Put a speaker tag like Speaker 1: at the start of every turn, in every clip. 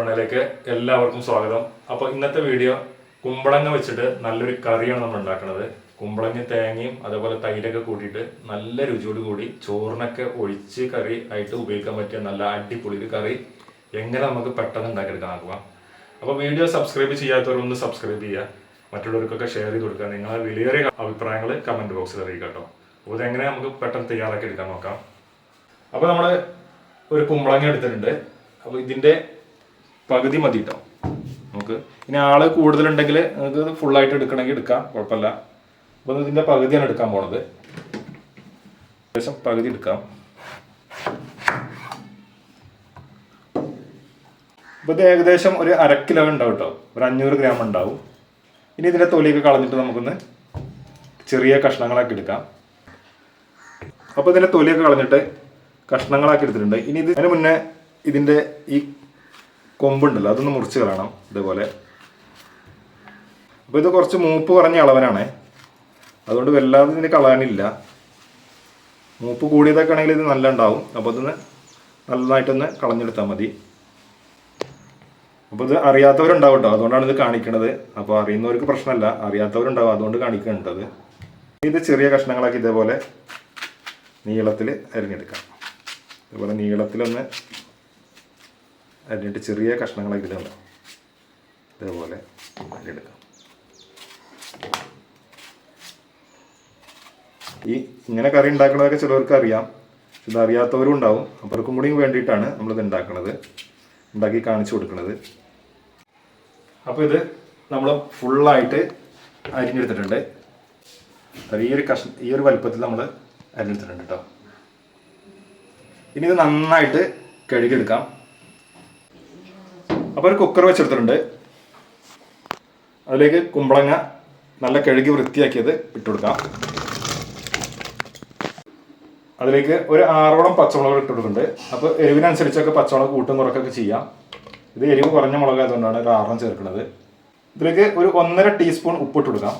Speaker 1: മൺപണ്ണയിലേക്ക് എല്ലാവർക്കും സ്വാഗതം. അപ്പോൾ ഇന്നത്തെ വീഡിയോ കുമ്പളങ്ങ വെച്ചിട്ട് നല്ലൊരു കറിയാണ് നമ്മൾ ഉണ്ടാക്കുന്നത്. കുമ്പളങ്ങ തേങ്ങയും അതേപോലെ തൈരൊക്കെ കൂട്ടിയിട്ട് നല്ല രുചിയോട് കൂടി ചോറിനൊക്കെ ഒഴിച്ച് കറി ആയിട്ട് ഉപയോഗിക്കാൻ പറ്റിയ നല്ല അടിപൊളി ഒരു കറി എങ്ങനെ നമുക്ക് പെട്ടെന്ന് ഉണ്ടാക്കിയെടുക്കാൻ നോക്കാം. അപ്പോൾ വീഡിയോ സബ്സ്ക്രൈബ് ചെയ്യാത്തവരൊന്ന് സബ്സ്ക്രൈബ് ചെയ്യുക. മറ്റുള്ളവർക്കൊക്കെ ഷെയർ ചെയ്ത് കൊടുക്കുക. നിങ്ങളെ വിലയേറിയ അഭിപ്രായങ്ങൾ കമന്റ് ബോക്സിൽ അറിയിക്കുക കേട്ടോ. അപ്പോൾ ഇതെങ്ങനെ നമുക്ക് പെട്ടെന്ന് തയ്യാറാക്കി എടുക്കാൻ നോക്കാം. അപ്പോൾ നമ്മൾ ഒരു കുമ്പളങ്ങ എടുത്തിട്ടുണ്ട്. അപ്പോൾ ഇതിന്റെ പകുതി മതി കേട്ടോ നമുക്ക് ഇനി ആൾ കൂടുതലുണ്ടെങ്കിൽ നിങ്ങൾക്ക് ഫുള്ളായിട്ട് എടുക്കണമെങ്കിൽ എടുക്കാം കുഴപ്പമില്ല. അപ്പോൾ ഇതിന്റെ പകുതിയാണ് എടുക്കാൻ പോണത്. ഏകദേശം പകുതി എടുക്കാം. അപ്പോൾ ഇത് ഏകദേശം ഒരു അര കിലോ ഉണ്ടാവും കേട്ടോ ഒരു അഞ്ഞൂറ് ഗ്രാം ഉണ്ടാവും. ഇനി ഇതിന്റെ തൊലിയൊക്കെ കളഞ്ഞിട്ട് നമുക്കൊന്ന് ചെറിയ കഷ്ണങ്ങളാക്കി എടുക്കാം. അപ്പോൾ ഇതിന്റെ തൊലിയൊക്കെ കളഞ്ഞിട്ട് കഷ്ണങ്ങളാക്കി എടുത്തിട്ടുണ്ട്. ഇനി ഇത് അതിന് മുന്നേ ഇതിന്റെ ഈ കൊമ്പുണ്ടല്ലോ അതൊന്ന് മുറിച്ച് കളയണം ഇതുപോലെ. അപ്പോൾ ഇത് കുറച്ച് മൂപ്പ് കുറഞ്ഞ അളവനാണ്. അതുകൊണ്ട് വല്ലാതെ ഇതിന് കളയാനില്ല. മൂപ്പ് കൂടിയതൊക്കെ ആണെങ്കിൽ ഇത് നല്ല ഉണ്ടാവും അപ്പോൾ അതൊന്ന് നന്നായിട്ടൊന്ന് കളഞ്ഞെടുത്താൽ മതി. അപ്പോൾ ഇത് അറിയാത്തവരുണ്ടാവും കേട്ടോ അതുകൊണ്ടാണ് ഇത് കാണിക്കുന്നത് അപ്പോൾ അറിയുന്നവർക്ക് പ്രശ്നമല്ല അറിയാത്തവരുണ്ടാവും അതുകൊണ്ട് കാണിക്കുന്നുണ്ടത് ഇത് ചെറിയ കഷ്ണങ്ങളാക്കി ഇതേപോലെ നീളത്തിൽ അരിഞ്ഞെടുക്കാം. ഇതുപോലെ നീളത്തിലൊന്ന് അരിഞ്ഞിട്ട് ചെറിയ കഷ്ണങ്ങളാക്കി ഇടുക ഇതേപോലെ എടുക്കാം. ഈ ഇങ്ങനെ കറി ഉണ്ടാക്കുന്നതൊക്കെ ചിലവർക്ക് അറിയാം. ഇത് അറിയാത്തവരും ഉണ്ടാവും. അവർക്കും കൂടി വേണ്ടിയിട്ടാണ് നമ്മളിത് ഉണ്ടാക്കുന്നത് ഉണ്ടാക്കി കാണിച്ചു കൊടുക്കുന്നത് അപ്പോൾ ഇത് നമ്മൾ ഫുള്ളായിട്ട് അരിഞ്ഞെടുത്തിട്ടുണ്ട്. ഈ ഒരു കഷ്ണ ഈ ഒരു വലുപ്പത്തിൽ നമ്മൾ അരിഞ്ഞെടുത്തിട്ടുണ്ട് കേട്ടോ. ഇനി ഇത് നന്നായിട്ട് കഴുകിയെടുക്കാം. അപ്പോൾ ഒരു കുക്കർ വെച്ചെടുത്തിട്ടുണ്ട്. അതിലേക്ക് കുമ്പളങ്ങ നല്ല കഴുകി വൃത്തിയാക്കിയത് ഇട്ടുകൊടുക്കാം അതിലേക്ക് ഒരു ആറോളം പച്ചമുളക് ഇട്ടുകൊടുക്കുന്നുണ്ട് അപ്പോൾ എരിവിനനുസരിച്ചൊക്കെ പച്ചമുളക് കൂട്ടും കുറക്കൊക്കെ ചെയ്യാം. ഇത് എരിവ് കുറഞ്ഞ മുളക് ആയതുകൊണ്ടാണ് ഒരു ആറോളം ചേർക്കുന്നത്. ഇതിലേക്ക് ഒരു ഒന്നര ടീസ്പൂൺ ഉപ്പിട്ട് കൊടുക്കാം.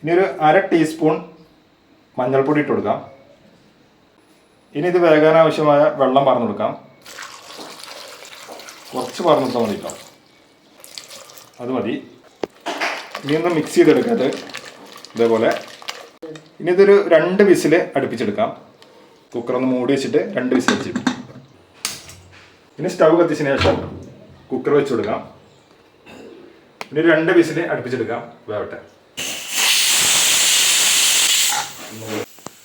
Speaker 1: ഇനി ഒരു അര ടീസ്പൂൺ മഞ്ഞൾപ്പൊടി ഇട്ട് കൊടുക്കാം. ഇനി ഇത് വേഗാനാവശ്യമായ വെള്ളം പറഞ്ഞു കൊടുക്കാം. കുറച്ച് പറഞ്ഞിട്ട് മതി കേട്ടോ അത് മതി. ഇനി ഒന്ന് മിക്സ് ചെയ്തെടുക്കാം ഇത്. ഇതേപോലെ. ഇനി ഇതൊരു രണ്ട് വിസിൽ അടുപ്പിച്ചെടുക്കാം. കുക്കർ ഒന്ന് മൂടി വെച്ചിട്ട് രണ്ട് വിസിൽ വെച്ച് ഇനി സ്റ്റൗ കത്തിച്ചതിന് ശേഷം കുക്കർ വെച്ച് കൊടുക്കാം. ഇനി രണ്ട് വിസിൽ അടുപ്പിച്ചെടുക്കാം. വേവട്ടെ.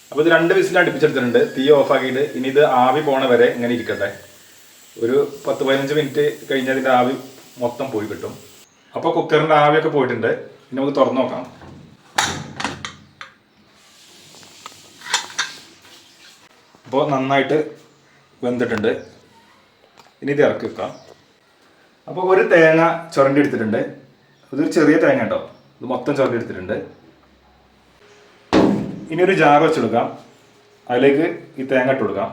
Speaker 1: അപ്പോൾ ഇത് രണ്ട് വിസിൽ അടുപ്പിച്ചെടുത്തിട്ടുണ്ട്. തീ ഓഫ് ആക്കിയിട്ട് ഇനി ഇത് ആവി പോണ വരെ ഇങ്ങനെ ഇരിക്കട്ടെ. ഒരു പത്ത് പതിനഞ്ച് മിനിറ്റ് കഴിഞ്ഞാൽ ഇതിന്റെ ആവി മൊത്തം പോയി കിട്ടും. അപ്പോൾ കുക്കറിന്റെ ആവിയൊക്കെ പോയിട്ടുണ്ട്. ഇനി നമുക്ക് തുറന്നു നോക്കാം. അപ്പോൾ നന്നായിട്ട് വെന്തിട്ടുണ്ട്. ഇനി ഇത് ഇറക്കി വെക്കാം. അപ്പോൾ ഒരു തേങ്ങ ചുരണ്ടി എടുത്തിട്ടുണ്ട്. ഇതൊരു ചെറിയ തേങ്ങ കേട്ടോ. ഇത് മൊത്തം ചുരണ്ടി എടുത്തിട്ടുണ്ട്. ഇനി ഒരു ജാർ വെച്ചെടുക്കാം. അതിലേക്ക് ഈ തേങ്ങ ഇട്ട് കൊടുക്കാം.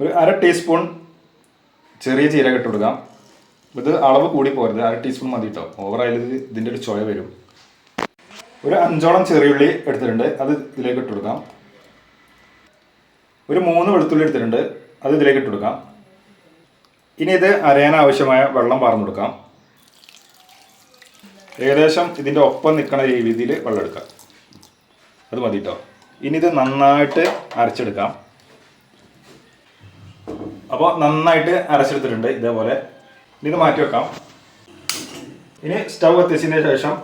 Speaker 1: ഒരു അര ടീസ്പൂൺ ചെറിയ ജീരക ഇട്ട് കൊടുക്കാം. ഇത് അളവ് കൂടി പോരുത്. അര ടീസ്പൂൺ മതി കേട്ടോ ഓവറായാലും ഇത് ഇതിന്റെ ഒരു ചുഴ വരും. ഒരു അഞ്ചോളം ചെറിയുള്ളി എടുത്തിട്ടുണ്ട്. അത് ഇതിലേക്ക് ഇട്ട് കൊടുക്കാം. ഒരു മൂന്ന് വെളുത്തുള്ളി എടുത്തിട്ടുണ്ട്. അത് ഇതിലേക്ക് ഇട്ട് കൊടുക്കാം. ഇനി ഇത് അരയാൻ ആവശ്യമായ വെള്ളം പാർന്നു കൊടുക്കാം. ഏകദേശം ഇതിന്റെ ഒപ്പം നിൽക്കുന്ന രീതിയിൽ വെള്ളം എടുക്കാം. അത് മതി കേട്ടോ ഇനി ഇത് നന്നായിട്ട് അരച്ചെടുക്കാം. അപ്പോൾ നന്നായിട്ട് അരച്ചെടുത്തിട്ടുണ്ട് ഇതേപോലെ. ഇത് മാറ്റി വെക്കാം. ഇനി സ്റ്റൗ കത്തിച്ചതിന് ശേഷം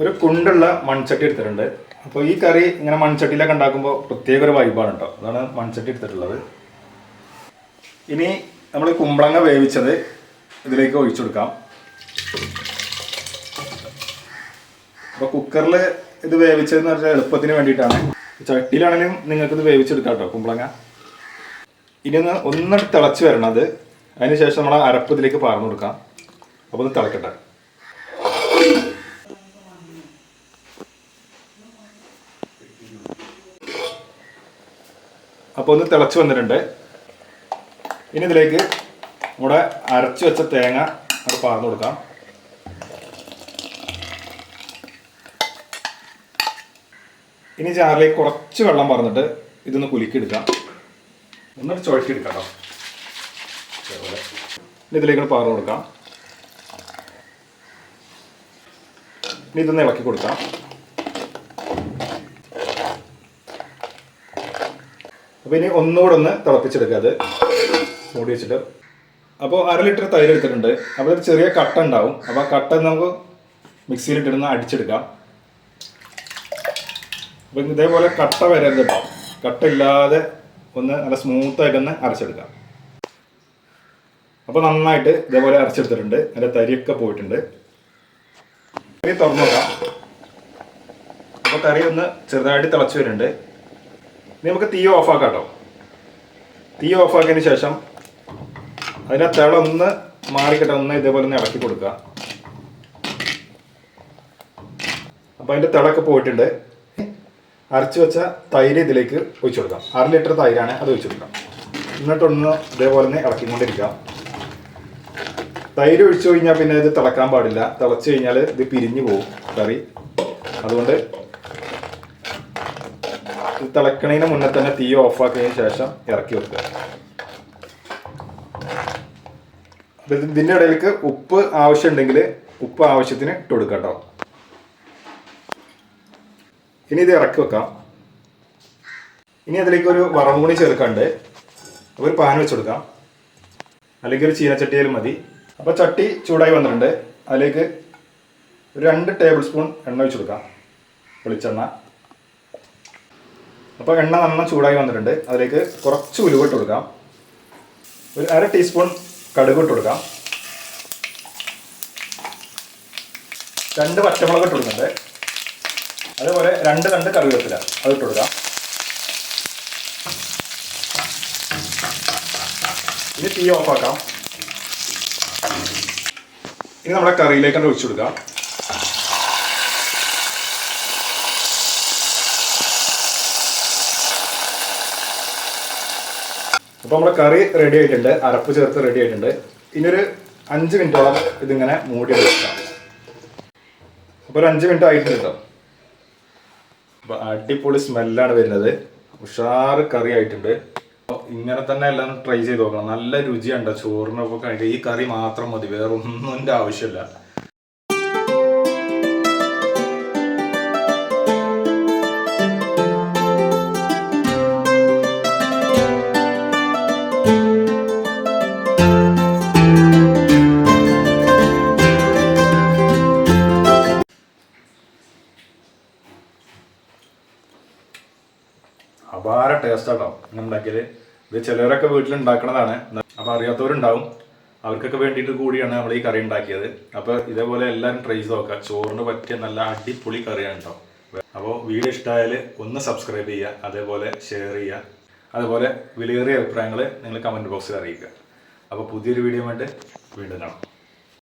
Speaker 1: ഒരു കുണ്ടുള്ള മൺചട്ടി എടുത്തിട്ടുണ്ട്. അപ്പോൾ ഈ കറി ഇങ്ങനെ മൺചട്ടിയിലൊക്കെ ഉണ്ടാക്കുമ്പോൾ പ്രത്യേക ഒരു വൈബാണ് കേട്ടോ അതാണ് മൺചട്ടി എടുത്തിട്ടുള്ളത്. ഇനി നമ്മൾ കുമ്പളങ്ങ വേവിച്ചത് ഇതിലേക്ക് ഒഴിച്ചു കൊടുക്കാം. അപ്പോൾ കുക്കറിൽ ഇത് വേവിച്ചതെന്ന് പറഞ്ഞാൽ എളുപ്പത്തിന് വേണ്ടിയിട്ടാണ്. ചട്ടിയിലാണെങ്കിലും നിങ്ങൾക്ക് ഇത് വേവിച്ചെടുക്കാം കേട്ടോ കുമ്പളങ്ങ. ഇനി ഒന്ന് ഒന്നിട്ട് തിളച്ച് വരണം അത്. അതിനുശേഷം നമ്മൾ അരപ്പ് ഇതിലേക്ക് പാർന്നു കൊടുക്കാം. അപ്പോൾ ഒന്ന് തിളക്കട്ടെ. അപ്പോൾ ഒന്ന് തിളച്ച് വന്നിട്ടുണ്ട്. ഇനി ഇതിലേക്ക് നമ്മുടെ അരച്ച് വെച്ച തേങ്ങ അത് പാർന്നു കൊടുക്കാം.
Speaker 2: ഇനി ചാറിലേക്ക് കുറച്ച് വെള്ളം പറഞ്ഞിട്ട് ഇതൊന്ന് കുലുക്കിയെടുക്കാം.
Speaker 1: എന്നിട്ട് ചുഴറ്റിയെടുക്കാം കേട്ടോ
Speaker 2: ഇതിലേക്ക് പകർന്നു കൊടുക്കാം. ഇനി ഇതൊന്ന് ഇളക്കി കൊടുക്കാം. അപ്പോൾ ഇനി ഒന്നുകൂടെ ഒന്ന് തിളപ്പിച്ചെടുക്കുക അത്. മൂടി വെച്ചിട്ട്. അപ്പോൾ അര ലിറ്റർ തൈര് എടുത്തിട്ടുണ്ട്. അപ്പോൾ ഒരു ചെറിയ കട്ട ഉണ്ടാവും. അപ്പോൾ ആ കട്ട നമുക്ക് മിക്സിയിലിട്ടിരുന്ന് അടിച്ചെടുക്കാം. അപ്പം ഇതേപോലെ കട്ട വരരുത് കേട്ടോ ഒന്ന് നല്ല സ്മൂത്തായിട്ടൊന്ന് അരച്ചെടുക്കാം. അപ്പോൾ നന്നായിട്ട് ഇതേപോലെ അരച്ചെടുത്തിട്ടുണ്ട്. നല്ല തരിയൊക്കെ പോയിട്ടുണ്ട്. കറി തുറന്നു നോക്കാം. അപ്പോൾ കറി ഒന്ന് ചെറുതായിട്ട് തിളച്ച് വരുന്നുണ്ട്. ഇനി നമുക്ക് തീ ഓഫാക്കാം കേട്ടോ. തീ ഓഫാക്കിയതിന് ശേഷം അതിനെ തിള ഒന്ന് മാറിക്കട്ടെ ഒന്ന് ഇതേപോലെ ഒന്ന് ഇളക്കി കൊടുക്കുക. അപ്പോൾ അതിന്റെ തിളക്കെ പോയിട്ടുണ്ട്. അരച്ച് വെച്ച തൈര് ഇതിലേക്ക് ഒഴിച്ചു കൊടുക്കാം. അര ലിറ്റർ തൈരാണ് അത് ഒഴിച്ചു കൊടുക്കാം. എന്നിട്ടൊന്ന് ഇതേപോലെ തന്നെ ഇളക്കിക്കൊണ്ടിരിക്കാം തൈര് ഒഴിച്ചു കഴിഞ്ഞാൽ പിന്നെ ഇത് തിളക്കാൻ പാടില്ല. തിളച്ചു കഴിഞ്ഞാൽ ഇത് പിരിഞ്ഞു പോകും കറി. അതുകൊണ്ട് ഇത് തിളക്കണതിന് മുന്നേ തന്നെ തീ ഓഫാക്കിയതിന് ശേഷം ഇറക്കി വെക്കുക. ഇതിന്റെ ഇടയിലേക്ക് ഉപ്പ് ആവശ്യമുണ്ടെങ്കിൽ ഉപ്പ് ആവശ്യത്തിന് ഇട്ട് കൊടുക്കാം കേട്ടോ. ഇനി ഇത് ഇറക്കി വെക്കാം. ഇനി അതിലേക്ക് ഒരു വറമുണി ചേർക്കാണ്ട് ഒരു പാൻ വെച്ചെടുക്കാം അല്ലെങ്കിൽ ഒരു ചീനച്ചട്ടിയിലും മതി. അപ്പോൾ ചട്ടി ചൂടായി വന്നിട്ടുണ്ട്. അതിലേക്ക് ഒരു രണ്ട് ടേബിൾ സ്പൂൺ എണ്ണ വെച്ച് കൊടുക്കാം. വെളിച്ചെണ്ണ. അപ്പോൾ എണ്ണ നന്ന ചൂടായി വന്നിട്ടുണ്ട്. അതിലേക്ക് കുറച്ച് ഉലുവിട്ട് കൊടുക്കാം. ഒരു അര ടീസ്പൂൺ കടുക് ഇട്ട് കൊടുക്കാം. രണ്ട് പച്ചമുളക് ഇട്ട് കൊടുക്കുന്നുണ്ട്. അതേപോലെ രണ്ട് രണ്ട് കറിവേപ്പില അത് ഇട്ട് കൊടുക്കാം. ഇനി തീ ഓഫാക്കാം ഇനി നമ്മുടെ കറിയിലേക്ക് ഒഴിച്ചു കൊടുക്കാം. അപ്പോൾ നമ്മുടെ കറി റെഡി ആയിട്ടുണ്ട്. അരപ്പ് ചേർത്ത് റെഡി ആയിട്ടുണ്ട്. ഇനി ഒരു അഞ്ച് മിനിറ്റോളം ഇതിങ്ങനെ മൂടി വെക്കാം. അപ്പോൾ ഒരു അഞ്ച് മിനിറ്റ് ആയിട്ടുണ്ട് കേട്ടോ. അടിപൊളി സ്മെല്ലാണ് വരുന്നത്. ഉഷാർ കറി ആയിട്ടുണ്ട് ഇങ്ങനെ തന്നെ എല്ലാം ട്രൈ ചെയ്ത് നോക്കണം. നല്ല രുചിയുണ്ട് ചോറിനൊക്കെ കഴിക്കുക ഈ കറി മാത്രം മതി. വേറെ ആവശ്യമില്ല ടേസ്റ്റാട്ടോ ഇങ്ങനെ ഉണ്ടാക്കിയത് ഇത് ചിലവരൊക്കെ വീട്ടിൽ ഉണ്ടാക്കണതാണ് അപ്പോൾ അറിയാത്തവരുണ്ടാവും. അവർക്കൊക്കെ വേണ്ടിയിട്ട് കൂടിയാണ് നമ്മൾ ഈ കറി ഉണ്ടാക്കിയത്. അപ്പോൾ ഇതേപോലെ എല്ലാവരും ട്രൈ ചെയ്ത് നോക്കുക ചോറിന് പറ്റിയ നല്ല അടിപൊളി കറിയാണ് കേട്ടോ അപ്പോൾ വീഡിയോ ഇഷ്ടമായാൽ ഒന്ന് സബ്സ്ക്രൈബ് ചെയ്യുക അതേപോലെ ഷെയർ ചെയ്യുക അതുപോലെ വിലയേറിയ അഭിപ്രായങ്ങൾ നിങ്ങൾ കമന്റ് ബോക്സിൽ അറിയിക്കുക അപ്പോൾ പുതിയൊരു വീഡിയോ വേണ്ടി വീണ്ടും കാണാം.